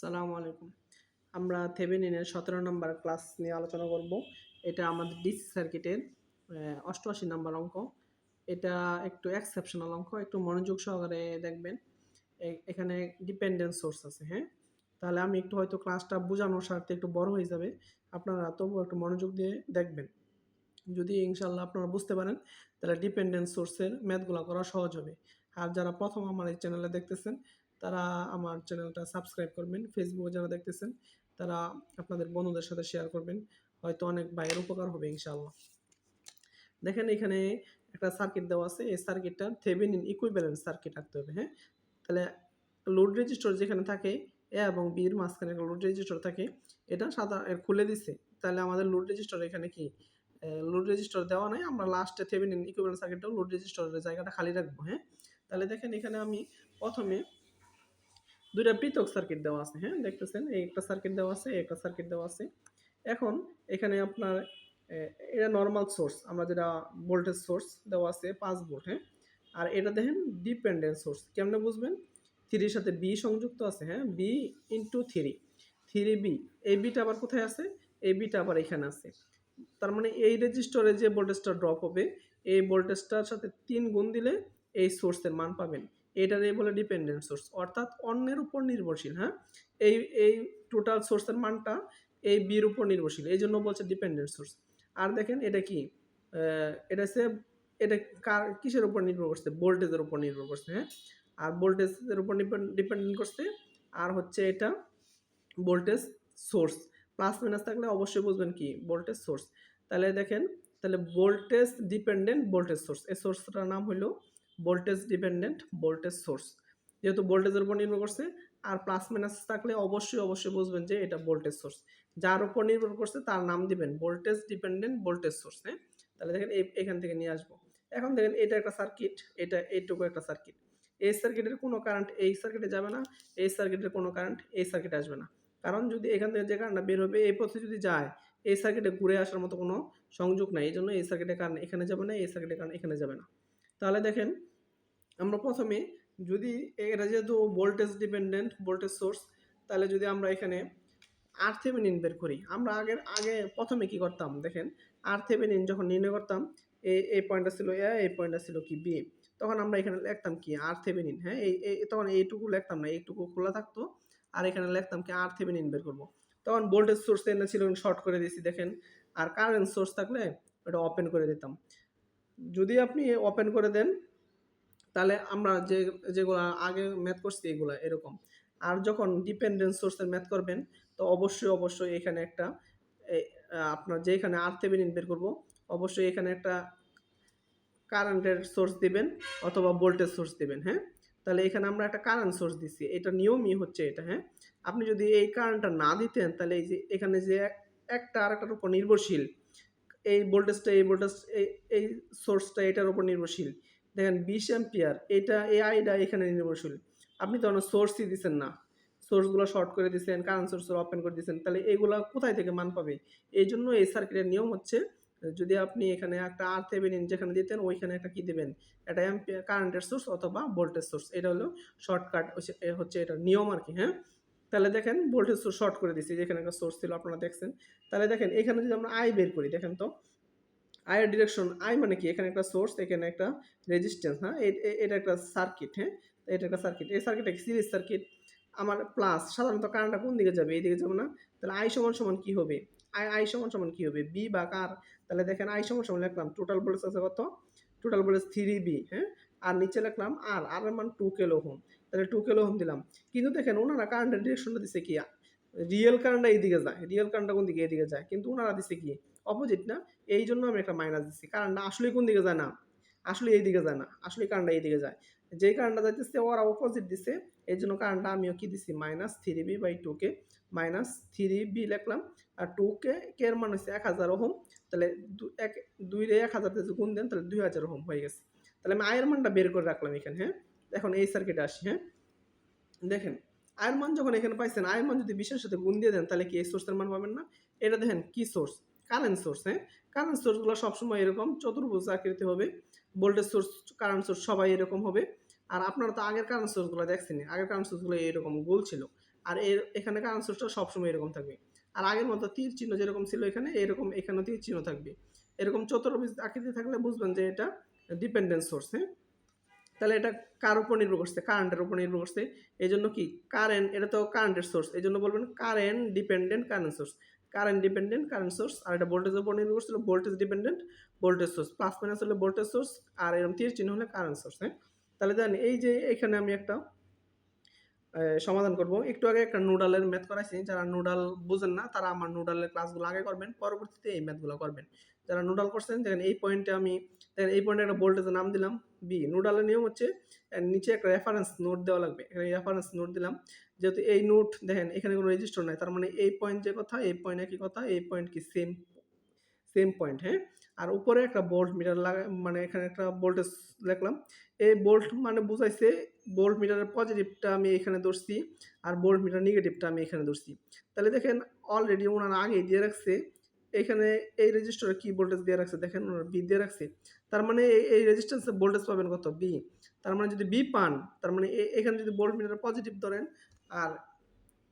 আসসালামু আলাইকুম। আমরা থেভেনিনের সতেরো নম্বর ক্লাস নিয়ে আলোচনা করব। এটা আমাদের ডিসি সার্কিটের অষ্টআশি নম্বর অঙ্ক। এটা একটু এক্সেপশনাল অঙ্ক, একটু মনোযোগ সহকারে দেখবেন। এখানে ডিপেন্ডেন্ট সোর্স আছে হ্যাঁ? তাহলে আমি একটু হয়তো ক্লাসটা বোঝানোর স্বার্থে একটু বড় হয়ে যাবে। আপনারা তবুও একটু মনোযোগ দিয়ে দেখবেন। যদি ইনশাল্লাহ আপনারা বুঝতে পারেন, তাহলে ডিপেন্ডেন্ট সোর্সের ম্যাথগুলো করা সহজ হবে। আর যারা প্রথম আমার এই চ্যানেলে দেখতেছেন তারা আমার চ্যানেলটা সাবস্ক্রাইব করবেন ফেসবুকে যারা দেখতেছেন, তারা আপনাদের বন্ধুদের সাথে শেয়ার করবেন, হয়তো অনেক ভাইয়ের উপকার হবে ইনশাআল্লাহ। দেখেন এখানে একটা সার্কিট দেওয়া আছে, এই সার্কিটটা থেভেনিন ইকুইভ্যালেন্ট সার্কিট রাখতে হবে হ্যাঁ? তাহলে লোড রেজিস্টর যেখানে থাকে এ এবং বির মাঝখানে একটা লোড রেজিস্টার থাকে, এটা সাদা খুলে দিছে, তাহলে আমাদের লোড রেজিস্টার এখানে কি? লোড রেজিস্টর দেওয়া নাই, আমরা লাস্টে থেভেনিন ইকুইভ্যালেন্ট সার্কিটটাও লোড রেজিস্টারের জায়গাটা খালি রাখব হ্যাঁ? তাহলে দেখেন এখানে আমি প্রথমে দুইটা পৃথক সার্কিট দেওয়া আছে হ্যাঁ? দেখতেছেন এই একটা সার্কিট দেওয়া আছে, একটা সার্কিট দেওয়া আছে। এখন এখানে আপনার এটা নর্মাল সোর্স আমরা যেটা ভোল্টেজ সোর্স দেওয়া আছে, পাঁচ ভোল্ট হ্যাঁ? আর এটা দেখেন ডিপেন্ডেন্ট সোর্স কেমনে বুঝবেন? থ্রির সাথে বি সংযুক্ত আছে হ্যাঁ? V into three three V এই বিটা আবার কোথায় আছে? এই বিটা আবার এখানে আছে। তার মানে এই রেজিস্টরে যে ভোল্টেজটা ড্রপ হবে, এই ভোল্টেজটার সাথে তিন গুণ দিলে এই সোর্সের মান পাবেন। এটারই বলে ডিপেন্ডেন্ট সোর্স অর্থাৎ অন্যের উপর নির্ভরশীল হ্যাঁ? এই এই টোটাল সোর্সের মানটা এই বির উপর নির্ভরশীল, এই জন্য বলছে ডিপেন্ডেন্ট সোর্স আর দেখেন এটা কি? এটা হচ্ছে এটা কার, কিসের উপর নির্ভর করছে? ভোল্টেজের উপর নির্ভর করছে হ্যাঁ? আর ভোল্টেজের উপর ডিপেন্ডেন্ট করছে, আর হচ্ছে এটা ভোল্টেজ সোর্স প্লাস মাইনাস থাকলে অবশ্যই বুঝবেন কি? ভোল্টেজ সোর্স তাহলে দেখেন, তাহলে ভোল্টেজ ডিপেন্ডেন্ট ভোল্টেজ সোর্স এই সোর্সটার নাম হলো ভোল্টেজ ডিপেন্ডেন্ট ভোল্টেজ সোর্স যেহেতু ভোল্টেজের উপর নির্ভর করছে, আর প্লাস মাইনাস থাকলে অবশ্যই অবশ্যই বুঝবেন যে এটা ভোল্টেজ সোর্স যার উপর নির্ভর করছে, তার নাম দিবেন ভোল্টেজ ডিপেন্ডেন্ট ভোল্টেজ সোর্স হ্যাঁ? তাহলে দেখেন এখান থেকে নিয়ে আসব। এখন দেখেন এটা একটা সার্কিট এটা এইটুকু একটা সার্কিট এই সার্কিটের কোনো কারেন্ট এই সার্কিটে যাবে না, এই সার্কিটের কোনো কারেন্ট এই সার্কিটে আসবে না। কারণ যদি এখান থেকে যে কারেন্টটা বের হবে, এই পথে যদি যায়, এই সার্কিটে ঘুরে আসার মতো কোনো সংযোগ নাই। এই জন্য এই সার্কিটের কারণে এখানে যাবে না, এই সার্কিটের কারণে এখানে যাবে না। তাহলে দেখেন আমরা প্রথমে যদি এটা যেহেতু ভোল্টেজ ডিপেন্ডেন্ট ভোল্টেজ সোর্স তাহলে যদি আমরা এখানে আর থেভেনিন বের করি, আমরা আগের, আগে প্রথমে কি করতাম? দেখেন আর থেভেনিন যখন নির্ণয় করতাম এই এই পয়েন্টটা ছিল এ এই পয়েন্টটা ছিল কি বি তখন আমরা এখানে লিখতাম কি আর থেভেনিন হ্যাঁ? এই তখন এইটুকু লিখতাম না, এইটুকু খোলা থাকতো, আর এখানে লিখতাম কি আর থেভেনিন বের করব। তখন ভোল্টেজ সোর্স এনে ছিল শর্ট করে দিয়েছি, দেখেন, আর কারেন্ট সোর্স থাকলে ওটা ওপেন করে দিতাম। যদি আপনি ওপেন করে দেন তাহলে আমরা যে, যেগুলো আগে ম্যাথ করছি এগুলো এরকম। আর যখন ডিপেন্ডেন্ট সোর্সের ম্যাথ করবেন, তো অবশ্যই অবশ্যই এখানে একটা আপনার যেখানে আর থেভেনিন বের করব, অবশ্যই এখানে একটা কারেন্টের সোর্স দিবেন অথবা ভোল্টেজ সোর্স দিবেন হ্যাঁ? তাহলে এখানে আমরা একটা কারেন্ট সোর্স দিচ্ছি এটা নিয়মই হচ্ছে এটা হ্যাঁ? আপনি যদি এই কারেন্টটা না দিতেন, তাহলে এই যে, এখানে যে একটা আরেকটার উপর নির্ভরশীল, এই ভোল্টেজটা এই ভোল্টেজ এই এই সোর্সটা এটার উপর নির্ভরশীল। দেখেন বিশ অ্যাম্পিয়ার এটা এই আইটা এখানে নির্ভরশীল। আপনি তো অনেক সোর্সই দিচ্ছেন না। সোর্সগুলো শর্ট করে দিচ্ছেন কারেন্ট সোর্স ওপেন করে দিচ্ছেন তাহলে এগুলো কোথায় থেকে মান পাবে? এই জন্য এই সার্কিটের নিয়ম হচ্ছে, যদি আপনি এখানে একটা আর থেভেনিন যেখানে দিতেন, ওইখানে একটা কী দেবেন? একটা অ্যাম্পিয়ার কারেন্টের সোর্স অথবা ভোল্টেজ সোর্স এটা হলো শর্টকাট হচ্ছে এটা নিয়ম আর কি হ্যাঁ? তাহলে দেখেন ভোল্টেজ সোর্স শর্ট করে দিচ্ছি যেখানে একটা সোর্স ছিল, আপনারা দেখছেন। তাহলে দেখেন, এখানে যদি আমরা আই বের করি, দেখেন তো আয়ের ডিরেকশন, আই মানে কি? এখানে একটা সোর্স, এখানে একটা রেজিস্ট্যান্স হ্যাঁ? এটা একটা সার্কিট হ্যাঁ? এটা একটা সার্কিট। এই সার্কিটটা সিরিজ সার্কিট। আমার প্লাস, সাধারণত কারেন্টটা কোন দিকে যাবে? এই দিকে যাবে না। তাহলে আই সমান সমান কি হবে? আই আই সমান সমান কি হবে? বি বা কার? তাহলে দেখেন আই সমান সমান লিখলাম টোটাল ভোল্টেজ আছে কত? টোটাল ভোল্টেজ থ্রি বি হ্যাঁ? আর নিচে লিখলাম আর আর মান টু কিলো হোম তাহলে টু কিলো হোম দিলাম। কিন্তু দেখেন ওনারা কারেন্টের ডিরেকশনটা দিছে কি? রিয়েল কারেন্টটা এইদিকে যায়। রিয়েল কারেন্টটা কোন দিকে? এইদিকে যায়। কিন্তু ওনারা দিছে কি? অপোজিট না এই জন্য আমি একটা মাইনাস দিচ্ছি কারেন্টটা আসলে কোন দিকে যায় না? আসলে এই দিকে যায় না। আসলে কারেন্টটা এই দিকে যায়। যেই কারেন্টটা যাইতেছে, ওরা অপোজিট দিছে। এই জন্য কারেন্টটা আমিও কি দিছি? Minus three V by two K minus three V লিখলাম। আর টু কে কে এর মান হচ্ছে এক হাজার ওহম। তাহলে এক, দুই রে এক হাজার গুণ দেন, তাহলে দুই হাজার ওহম হয়ে গেছে। তাহলে আমি আয়ের মানটা বের করে রাখলাম এখানে হ্যাঁ? এখন এই সার্কিটে আসি হ্যাঁ? দেখেন আয়ের মান যখন এখানে পাইছেন আয়ের মান যদি বিশের সাথে গুণ দিয়ে দেন, তাহলে কি এই সোর্সের মান পাবেন না? এটা দেখেন কি সোর্স কারেন্ট সোর্স হ্যাঁ? কারেন্ট সোর্সগুলো সবসময় এরকম, চতুর্ভুজ আকৃতি হবে ভোল্টেজ সোর্স কারেন্ট সোর্স সবাই এরকম হবে। আর আপনারা তো আগের কারেন্ট সোর্সগুলো দেখছেন আগের কারেন্ট সোর্সগুলো এরকম গোল ছিল। আর এর, এখানে কারেন্ট সোর্সটা সবসময় এরকম থাকবে। আর আগের মতো তীর চিহ্ন যেরকম ছিল এখানে, এরকম এখানেও তীর চিহ্ন থাকবে। এরকম চতুর্ভুজ আকৃতি থাকলে বুঝবেন যে এটা ডিপেন্ডেন্ট সোর্স হ্যাঁ? তাহলে এটা কার উপর নির্ভর করছে? কারেন্টের উপর নির্ভর করছে। এই জন্য কি? কারেন্ট এটা তো কারেন্টের সোর্স এই জন্য বলবেন current dependent current source current dependent current source আর এটা ভোল্টেজের উপর নির্ভর করছিল voltage dependent voltage source plus minus হলে ভোল্টেজ সোর্স আর এরকম তীর চিহ্ন হলে কারেন্ট সোর্স হ্যাঁ? তাহলে জানি, এই যে এখানে আমি একটা সমাধান করব। একটু আগে একটা নুডালের ম্যাথ করাইছি, যারা নুডাল বুঝেন না, তারা আমার নুডালের ক্লাসগুলো আগে করবেন, পরবর্তীতে এই ম্যাথগুলো করবেন। যারা নুডাল করছেন, দেখেন এই পয়েন্টে আমি, দেখেন এই পয়েন্টে একটা ভোল্টেজের নাম দিলাম বি নুডালের নিয়ম হচ্ছে নিচে একটা রেফারেন্স নোট দেওয়া লাগবে। এখানে রেফারেন্স নোট দিলাম যেহেতু এই নোট, দেখেন, এখানে কোনো রেজিস্টার নাই, তার মানে এই পয়েন্ট যে কথা, এই পয়েন্ট একই কথা, এই পয়েন্ট কি সেম সেম পয়েন্ট হ্যাঁ? আর উপরে একটা বোল্ট মিটার লাগা মানে এখানে একটা ভোল্টেজ লিখলাম, এই বোল্ট মানে বুঝাইছে বোল্ট মিটারের পজিটিভটা আমি এখানে ধরছি, আর বোল্ট মিটার নেগেটিভটা আমি এখানে ধরছি। তাহলে দেখেন অলরেডি ওনারা আগে দিয়ে রাখছে, এখানে এই রেজিস্টারে কি ভোল্টেজ দিয়ে রাখছে, দেখেন, ওনারা বি দিয়ে রাখছে। তার মানে এই- রেজিস্ট্যান্সে ভোল্টেজ পাবেন কত? বি তার মানে যদি বি পান, তার মানে এখানে যদি ভোল্ট মিটার পজিটিভ ধরেন আর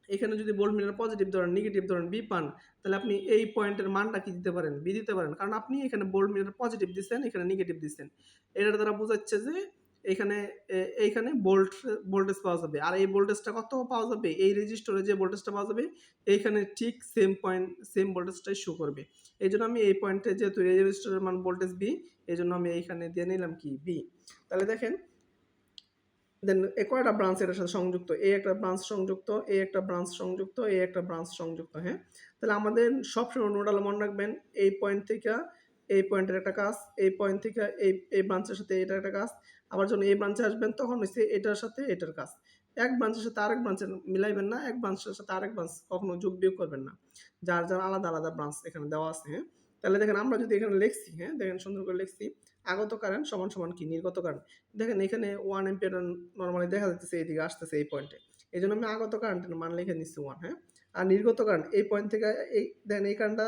এখানে যদি ভোল্ট মিটার পজিটিভ ধরেন নেগেটিভ ধরেন বি পান, তাহলে আপনি এই পয়েন্টের মানটা কি দিতে পারেন? বি দিতে পারেন। কারণ আপনি এখানে ভোল্ট মিটার পজিটিভ দিচ্ছেন এখানে নেগেটিভ দিচ্ছেন এটার দ্বারা বোঝাচ্ছে যে এখানে এইখানে বোল্ট ভোল্টেজ পাওয়া যাবে। আর এই ভোল্টেজটা কত পাওয়া যাবে? এই রেজিস্টরে যে ভোল্টেজটা পাওয়া যাবে, এইখানে ঠিক সেম পয়েন্ট সেম ভোল্টেজটাই শো করবে। এই জন্য আমি এই পয়েন্টে যেহেতু রেজিস্টরের মান ভোল্টেজ বি এই জন্য আমি এইখানে দিয়ে নিলাম কি? বি তাহলে দেখেন দেন এ কয়টা ব্রাঞ্চ এটার সাথে সংযুক্ত? এই একটা ব্রাঞ্চ সংযুক্ত এই একটা ব্রাঞ্চ সংযুক্ত এই একটা ব্রাঞ্চ সংযুক্ত হ্যাঁ? তাহলে আমাদের সবসময় নোডাল মনে রাখবেন, এই পয়েন্ট থেকে এই পয়েন্টের একটা কাজ, এই পয়েন্ট থেকে এই এই ব্রাঞ্চের সাথে এটা একটা কাজ, আবার যখন এই ব্রাঞ্চে আসবেন তখন হচ্ছে এটার সাথে এটার কাজ। এক ব্রাঞ্চের সাথে আরেক ব্রাঞ্চের মিলাইবেন না, এক ব্রাঞ্চের সাথে আরেক ব্রাঞ্চ কখনো যোগ বিয়োগ করবেন না। যার যার আলাদা আলাদা ব্রাঞ্চ এখানে দেওয়া আছে হ্যাঁ? তাহলে দেখেন আমরা যদি এখানে লিখছি হ্যাঁ? দেখেন সুন্দর করে লিখছি। আগত কারেন্ট সমান সমান কি? নির্গত কারেন্ট। দেখেন এখানে ওয়ান এম্পিয়ার নর্মালি দেখা যাচ্ছে এইদিকে আসতেছে এই পয়েন্টে এই জন্য আমি আগত কারেন্টের মান লিখে নিচ্ছি ওয়ান হ্যাঁ? আর নির্গত কারেন্ট এই পয়েন্ট থেকে এই, দেখেন এই কারেন্টটা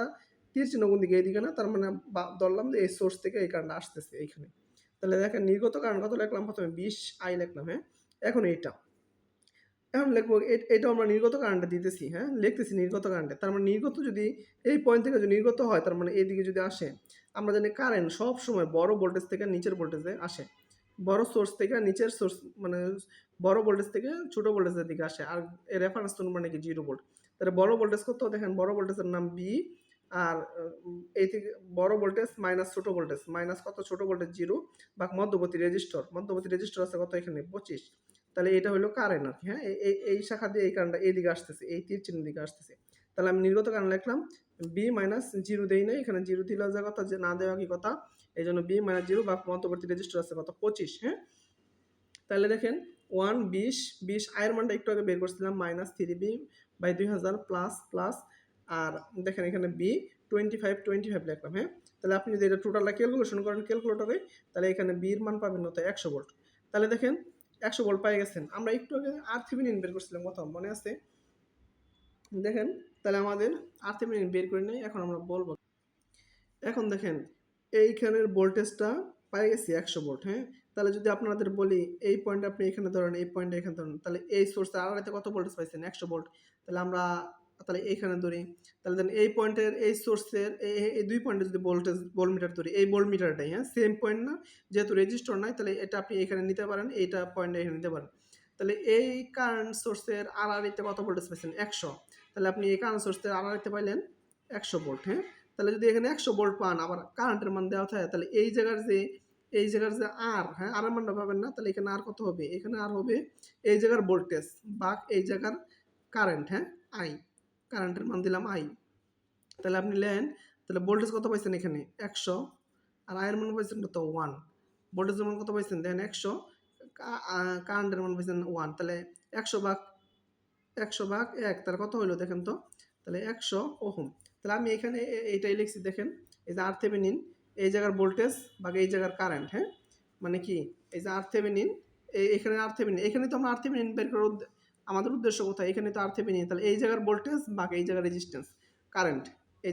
তীর চিহ্ন কোন দিকে? এইদিকে না? তার মানে ধরলাম যে এই সোর্স থেকে এই কারেন্টটা আসতেছে এইখানে। তাহলে দেখেন নির্গত কারেন্ট কত লিখলাম? প্রথমে বিশ আই লিখলাম হ্যাঁ? এখন এইটা। এখন লিখব এটা আমরা নির্গত কারেন্টে দিতেছি হ্যাঁ? লিখতেছি নির্গত কারেন্টে তার মানে নির্গত যদি, এই পয়েন্ট থেকে যদি নির্গত হয়, তার মানে এইদিকে যদি আসে আমরা জানি কারেন্ট সব সময় বড় ভোল্টেজ থেকে নিচের ভোল্টেজে আসে। বড় সোর্স থেকে নিচের সোর্স মানে বড় ভোল্টেজ থেকে ছোট ভোল্টেজের দিকে আসে। আর রেফারেন্স তো মানে কি জিরো ভোল্ট তাহলে বড় ভোল্টেজ কত? দেখেন, বড় ভোল্টেজের নাম বি আর এই থেকে বড় ভোল্টেজ মাইনাস ছোট ভোল্টেজ মাইনাস কত? ছোট ভোল্টেজ জিরো বা মধ্যবর্তী রেজিস্টর মধ্যবর্তী রেজিস্টর আছে কত এখানে? পঁচিশ। তাহলে এটা হলো কারেন্ট আর কি হ্যাঁ? এই- এই শাখা দিয়ে এই কারেন্টটা এই দিকে আসতেছে, এই তীর চিহ্নের দিকে আসতেছে। তাহলে আমি নির্গত কারেন্ট লিখলাম বি মাইনাস জিরো দেই নাই, এখানে জিরো দিলে যা কথা, যে না দেওয়া কি কথা? এই জন্য বি মাইনাস জিরো বা মধ্যবর্তী রেজিস্টার আছে কত? পঁচিশ হ্যাঁ? তাহলে দেখেন ওয়ান বিশ বিশ আয়ের মানটা একটু আগে বের করছিলাম মাইনাস থ্রি বি বাই দুই হাজার প্লাস প্লাস আর দেখেন এখানে V twenty five twenty five লিখলাম হ্যাঁ? তাহলে আপনি যদি এটা টোটালটা ক্যালকুলেশন করেন ক্যালকুলেটরে তাহলে এখানে বির মান পাবেন হতো একশো ভোল্ট তাহলে দেখেন, একশো ভোল্ট পাই গেছেন। আমরা একটু আগে আর থিমিনিন বের করছিলাম, কথা মনে আছে? দেখেন তাহলে আমাদের আর বের করে নেই, এখন আমরা বলব এখন দেখেন, এইখানের ভোল্টেজটা পাই গেছি একশো ভোল্ট হ্যাঁ? তাহলে যদি আপনাদের বলি এই পয়েন্ট আপনি এখানে ধরেন, এই পয়েন্ট এখানে ধরেন, তাহলে এই সোর্সে আড়াইতে কত ভোল্টেজ পাইছেন? একশো ভোল্ট তাহলে আমরা, তাহলে এইখানে ধরি, তাহলে দেন এই পয়েন্টের এই সোর্সের এই দুই পয়েন্টে যদি ভোল্টেজ ভোল্ট মিটার ধরি, এই মিটারটাই হ্যাঁ? সেম পয়েন্ট না, যেহেতু রেজিস্টার নাই, তাহলে এটা আপনি এখানে নিতে পারেন, এইটা পয়েন্টে এখানে নিতে পারেন। তাহলে এই কারেন্ট সোর্সের আড়াইতে কত ভোল্টেজ পাইছেন? একশো। তাহলে আপনি এই কারেন্ট সোর্স থেকে সোর্সের আড়াইতে পাইলেন, একশো ভোল্ট হ্যাঁ? তাহলে যদি এখানে একশো ভোল্ট পান, আবার কারেন্টের মান দেওয়া থাকে, তাহলে এই জায়গার যে, এই জায়গার যে আর হ্যাঁ আর মানটা পাবেন না, তাহলে এখানে আর কত হবে? এখানে আর হবে এই জায়গার ভোল্টেজ বা এই জায়গার কারেন্ট হ্যাঁ আই কারেন্টের মান দিলাম আই তাহলে আপনি নেন তাহলে ভোল্টেজ কত পাইছেন এখানে? একশো, আর আয়ের মান পাইছেন কত? ওয়ান ভোল্টেজের মান কত পাইছেন? দেন একশো কারেন্টের মান পাইছেন ওয়ান তাহলে একশো ভাগ একশো ভাগ এক, তাহলে কত হলো দেখেন তো? তাহলে একশো ওহম। তাহলে আমি এখানে এইটাই লিখছি, দেখেন, এই যে আর থেভেনিন এই জায়গার ভোল্টেজ বা এই জায়গার কারেন্ট হ্যাঁ? মানে কি? এই যে আর এই এখানে আর থেভেনিন এখানে তো আমরা আর থেভেনিন বের করার আমাদের উদ্দেশ্য কোথায়? এখানে তো আর থেভেনিন তাহলে এই জায়গার ভোল্টেজ বা এই জায়গার রেজিস্ট্যান্স কারেন্ট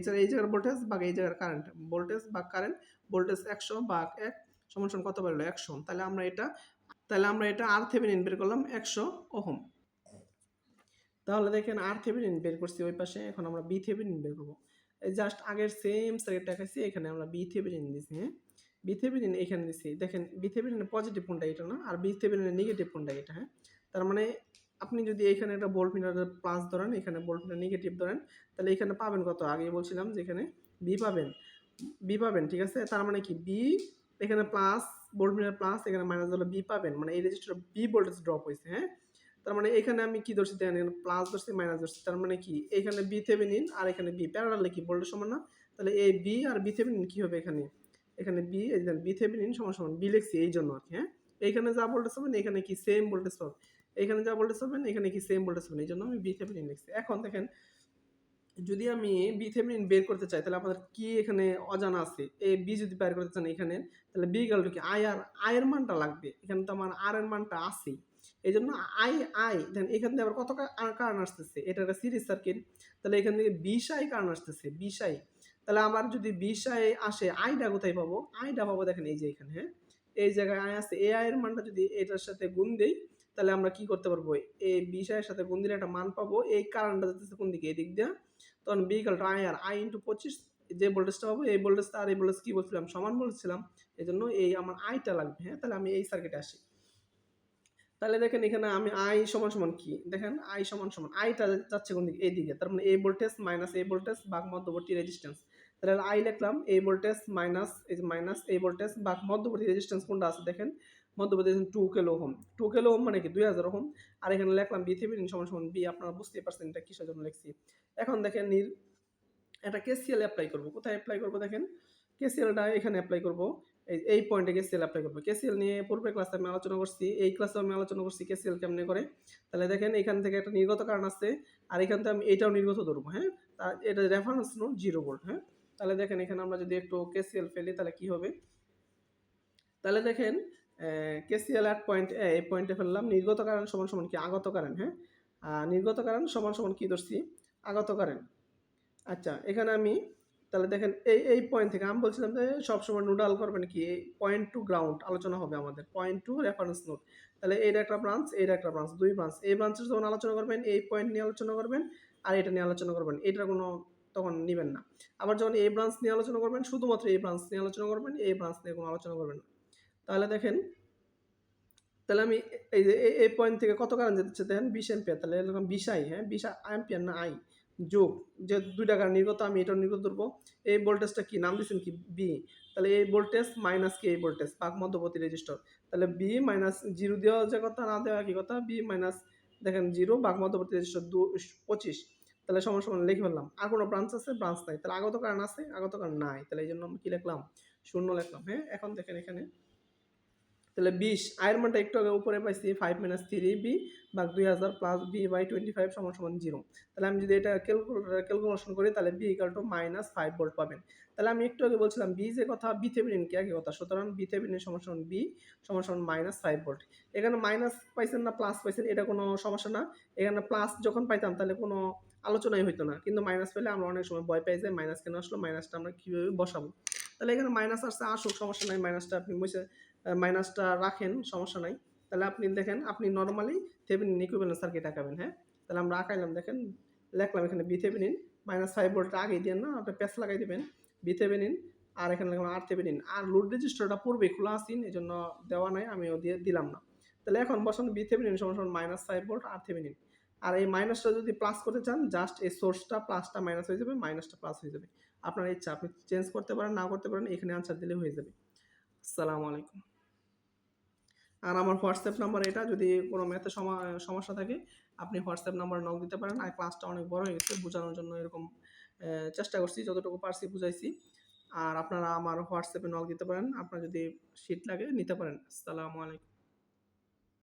জায়গায় এই জায়গার ভোল্টেজ বা এই জায়গার কারেন্ট ভোল্টেজ বা কারেন্ট ভোল্টেজ একশো বা এক সমান সমান কত বেরোলো একশো তাহলে আমরা এটা, তাহলে আমরা এটা আর থেভেনিন বের করলাম একশো ওহম। তাহলে দেখেন আর থেভেনিন বের করছি ওই পাশে, এখন আমরা বি থেভেনিন বের করব। জাস্ট আগের সেম সার্কিট দেখাচ্ছি এখানে আমরা বি থেভেনিন দিছি হ্যাঁ? বি থেভেনিন এখানে দিছি। দেখেন বি থেভেনিনের পজিটিভ কোনটা এটা না, আর বি থেভেনিনের নেগেটিভ কোনটা এটা হ্যাঁ? তার মানে আপনি যদি এখানে একটা ভোল্ট মিটারের প্লাস ধরেন, এখানে ভোল্ট মিটার নেগেটিভ ধরেন, তাহলে এখানে পাবেন কত? আগে বলছিলাম যে এখানে বি পাবেন। বি পাবেন, ঠিক আছে? তার মানে কি? বি এখানে প্লাস ভোল্ট মিটার প্লাস এখানে মাইনাস হলে বি পাবেন। মানে এই রেজিস্টার বি ভোল্টেজ ড্রপ হয়েছে হ্যাঁ? তার মানে এখানে আমি কি ধরছি দেখেন, এখানে প্লাস ধরছি মাইনাস ধরছি। তার মানে কি? এখানে বি থেভেনিন আর এখানে বি প্যারালালে কি ভোল্টেজ সমান না। তাহলে এই বি আর বি থেভেনিন কি হবে এখানে? এখানে বি এই বি থেভেনিন সমান সমান বি লিখছি এই জন্য আর কি হ্যাঁ? এখানে যা ভোল্টেজ পাবেন এখানে কি সেম ভোল্টেজ পাবেন এখানে যা ভোল্টেজ পাবেন এখানে কি সেম ভোল্টেজ পাবেন এই জন্য আমি বি থেভেনিন লিখছি। এখন দেখেন, যদি আমি বি থেভেনিন বের করতে চাই, তাহলে আপনাদের কি এখানে অজানা আছে? এ বি যদি বের করতে চান এখানে, তাহলে বি গেল কি? আই আর আই এর মানটা লাগবে। এখানে তো আমার আর এর মানটা আছেই। এই জন্য আই আই দেন এখান থেকে আবার কত কারণ আসতেছে? এটা একটা সিরিজ সার্কিট তাহলে এখান থেকে বিশ আই কারণ আসতেছে বিশ আই তাহলে আমার যদি বিশ আই আসে আইটা কোথায় পাবো? আইটা পাবো দেখেন এই যে এখানে হ্যাঁ? এই জায়গায় আই আছে, এ আই এর মানটা যদি এটার সাথে গুণ দেই, তাহলে আমরা কি করতে পারব? এই বিশ আয়ের সাথে গুণ দিলে একটা মান পাবো, এই কারণটা যাচ্ছে কোন দিকে? এদিক দিয়ে। তখন V equal I R, I into পঁচিশ, যে ভোল্টেজটা পাবো, এই ভোল্টেজটা আর এই ভোল্টেজ কী বলছিলাম? সমান বলছিলাম এই জন্য এই আমার আইটা লাগবে হ্যাঁ? তাহলে আমি এই সার্কিটে আসি। তাহলে দেখেন এখানে আমি আই সমান সমান কি? দেখেন আই সমান সমান। আইটা যাচ্ছে কোন দিকে? এইদিকে তার মানে এই ভোল্টেজ মাইনাস এই ভোল্টেজ বাক মধ্যবর্তী রেজিস্ট্যান্স তাহলে আই লিখলাম এই ভোল্টেজ মাইনাস এই যে মাইনাস এই ভোল্টেজ বাক মধ্যবর্তী রেজিস্ট্যান্স কোনটা আছে? দেখেন মধ্যবর্তী two kilo ohm two kilo ohm মানে কি? দুই হাজার ওহম আর এখানে লিখলাম বি থেভেনিন সমান সমান বি আপনারা বুঝতেই পারছেন এটা কিসের জন্য লিখছি। এখন দেখেন নির একটা কেসিএল অ্যাপ্লাই করব। কোথায় অ্যাপ্লাই করব? দেখেন কেসিএলটা এখানে অ্যাপ্লাই করব। এই এই পয়েন্টে কেসিএল অ্যাপ্লাই করব। কেসিএল নিয়ে পূর্বে ক্লাসে আমি আলোচনা করছি, এই ক্লাসে আমি আলোচনা করছি কেসিএল কেমনে করে। তাহলে দেখেন এখান থেকে একটা নির্গত কারণ আছে, আর এখান থেকে আমি এটাও নির্গত ধরবো হ্যাঁ? তার এটা রেফারেন্স নোট জিরো ভোল্ট হ্যাঁ? তাহলে দেখেন এখানে আমরা যদি একটু কেসিএল ফেলি, তাহলে কি হবে? তাহলে দেখেন কেসিএল অ্যাট পয়েন্ট এ এই পয়েন্টে ফেললাম, নির্গত কারণ সমান সমান কি? আগত কারণ হ্যাঁ? আর নির্গত কারণ সমান সমান কি ধরছি? আগত কারণ। আচ্ছা এখানে আমি তাহলে দেখেন এই এই পয়েন্ট থেকে আমি বলছিলাম যে সবসময় নোডাল করবেন কি? পয়েন্ট টু গ্রাউন্ড আলোচনা হবে আমাদের। পয়েন্ট টু রেফারেন্স নোট তাহলে এইটা একটা ব্রাঞ্চ এইটা একটা ব্রাঞ্চ দুই ব্রাঞ্চ এই ব্রাঞ্চের যখন আলোচনা করবেন, এই পয়েন্ট নিয়ে আলোচনা করবেন আর এটা নিয়ে আলোচনা করবেন এটার কোনো তখন নেবেন না। আবার যখন এই ব্রাঞ্চ নিয়ে আলোচনা করবেন, শুধুমাত্র এই ব্রাঞ্চ নিয়ে আলোচনা করবেন, এই ব্রাঞ্চ নিয়ে কোনো আলোচনা করবেন না। তাহলে দেখেন, তাহলে আমি এই যে, এই- এই পয়েন্ট থেকে কত কারণ যেতে দেখেন বিশ এম্পিয়ার তাহলে এরকম বিশ আই হ্যাঁ? বিশ এম্পিয়ার না আই যোগ যে দুই টাকার নির্গত, আমি এটাও নির্গত ধরবো এই ভোল্টেজটা কি? নাম দিচ্ছেন কি? বি তাহলে এই ভোল্টেজ মাইনাস কি? এই ভোল্টেজ পাক মধ্যবর্তী রেজিস্টার তাহলে বি মাইনাস জিরো দেওয়া যে কথা, না দেওয়া কি কথা? বি মাইনাস দেখেন জিরো বাক মধ্যবর্তী রেজিস্টার দু, পঁচিশ। তাহলে সমান সমান লিখে ফেললাম। আর কোনো ব্রাঞ্চ আছে? ব্রাঞ্চ নাই। তাহলে আগত কারণ আছে, আগত কারণ নাই। তাহলে এই জন্য আমি কি লিখলাম? শূন্য লিখলাম হ্যাঁ? এখন দেখেন এখানে তাহলে বিশ আয়ের মানটা একটু আগে উপরে পাইছি ফাইভ মাইনাস থ্রি বি বাঘ দুই হাজার plus V by twenty five সমান সমান জিরো তাহলে আমি যদি এটা ক্যালকুলেটার ক্যালকুলেশন করি, তাহলে V equal two minus five volt পাবেন। তাহলে আমি একটু আগে বলছিলাম বি যে কথা বি থেভিনিন কি একই কথা? সুতরাং বি থেভিনিন সমান সমান বি সমান সমান মাইনাস ফাইভ ভোল্ট এখানে মাইনাস পাইছেন না প্লাস পাইছেন, এটা কোনো সমস্যা না। এখানে প্লাস যখন পাইতাম, তাহলে কোনো আলোচনাই হইতো না। কিন্তু মাইনাস পেলে আমরা অনেক সময় ভয় পাই যে মাইনাস কেন আসলো মাইনাসটা আমরা কীভাবে বসাবো? তাহলে এখানে মাইনাস আসছে, আসুক, সমস্যা নাই মাইনাসটা আপনি মুছে মাইনাসটা রাখেন, সমস্যা নাই। তাহলে আপনি দেখেন, আপনি নর্মালি থেভেনিন ইকুইভ্যালেন্ট সার্কিট আঁকাবেন হ্যাঁ? তাহলে আমরা আঁকাইলাম, দেখেন, লেখলাম এখানে বি থেভেনিন মাইনাস ফাইভ ভোল্টটা আগেই দেন না আপনি প্যাস লাগাই দেবেন বি থেভেনিন আর এখানে লিখলাম আর থেভেনিন আর লোড রেজিস্টারটা পূর্বে খোলা আসিন এই জন্য দেওয়া নাই, আমিও দিয়ে দিলাম না। তাহলে এখন বসান বি থেভেনিন সমান মাইনাস ফাইভ ভোল্ট আর থেভেনিন আর এই মাইনাসটা যদি প্লাস করতে চান জাস্ট এই সোর্সটা প্লাসটা মাইনাস হয়ে যাবে মাইনাসটা প্লাস হয়ে যাবে। আপনার ইচ্ছা, আপনি চেঞ্জ করতে পারেন, না করতে পারেন, এখানে আনসার দিলে হয়ে যাবে। আসসালামু আলাইকুম। আর আমার হোয়াটসঅ্যাপ নাম্বার এটা, যদি কোনো ম্যাথে সমস্যা থাকে, আপনি হোয়াটসঅ্যাপ নাম্বার নক দিতে পারেন। আর ক্লাসটা অনেক বড় হয়ে গেছে, বোঝানোর জন্য এরকম চেষ্টা করছি, যতটুকু পারছি বুঝাইছি। আর আপনারা আমার হোয়াটসঅ্যাপে নক দিতে পারেন। আপনার যদি সিট লাগে, নিতে পারেন। আসসালামু আলাইকুম।